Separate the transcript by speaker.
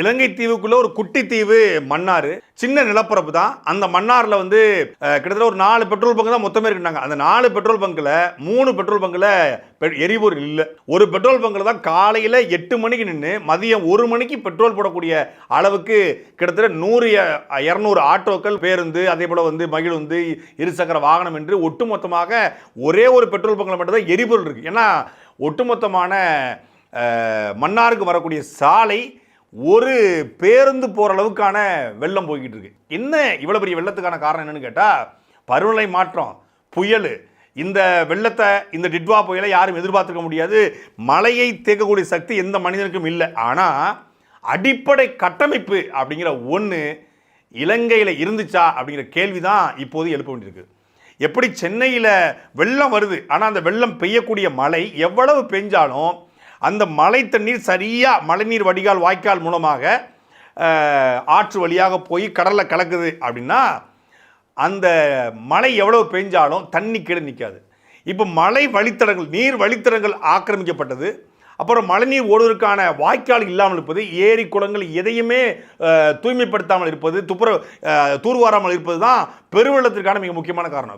Speaker 1: இலங்கை தீவுக்குள்ள ஒரு குட்டி தீவு மன்னார் சின்ன நிலப்பரப்பு தான். அந்த மன்னாரில் வந்து கிட்டத்தட்ட ஒரு நாலு பெட்ரோல் பங்க் தான் மொத்தமே இருக்குனாங்க அந்த நாலு பெட்ரோல் பங்கில் மூணு பெட்ரோல் பங்கில் எரிபொருள் இல்லை. ஒரு பெட்ரோல் பங்கில் தான் காலையில் எட்டு மணிக்கு நின்று மதியம் ஒரு மணிக்கு பெட்ரோல் போடக்கூடிய அளவுக்கு கிட்டத்தட்ட நூறு இரநூறு ஆட்டோக்கள் பேருந்து அதே போல் வந்து மகிழுந்து இருசக்கர வாகனம் என்று ஒட்டுமொத்தமாக ஒரே ஒரு பெட்ரோல் பங்கில் மட்டும்தான் எரிபொருள் இருக்குது ஏன்னா ஒட்டுமொத்தமான மன்னாருக்கு வரக்கூடிய சாலை ஒரு பேருந்து போகிற அளவுக்கான வெள்ளம் போய்கிட்டு இருக்கு. என்ன இவ்வளோ பெரிய வெள்ளத்துக்கான காரணம் என்னன்னு கேட்டால் பருவநிலை மாற்றம் புயல் இந்த வெள்ளத்தை இந்த டிட்வா புயலை யாரும் எதிர்பார்த்துக்க முடியாது. மழையை தேக்கக்கூடிய சக்தி எந்த மனிதனுக்கும் இல்லை. ஆனால் அடிப்படை கட்டமைப்பு அப்படிங்கிற ஒன்று இலங்கையில் இருந்துச்சா அப்படிங்கிற கேள்வி தான் இப்போது எழுப்ப வேண்டியிருக்கு. எப்படி சென்னையில் வெள்ளம் வருது ஆனால் அந்த வெள்ளம் பெய்யக்கூடிய மழை எவ்வளவு பெஞ்சாலும் அந்த மழை தண்ணீர் சரியாக மழைநீர் வடிகால் வாய்க்கால் மூலமாக ஆற்று வழியாக போய் கடலில் கலக்குது அப்படின்னா அந்த மழை எவ்வளோ பெஞ்சாலும் தண்ணி கீழே நிற்காது இப்போ மழை வழித்தடங்கள் நீர் வழித்தடங்கள் ஆக்கிரமிக்கப்பட்டது. அப்புறம் மழைநீர் ஓடுவதற்கான வாய்க்கால் இல்லாமல் இருப்பது ஏரி குளங்கள் எதையுமே தூய்மைப்படுத்தாமல் இருப்பது துப்புர தூர்வாராமல் இருப்பது தான் பெருவெள்ளத்திற்கான மிக முக்கியமான காரணம்.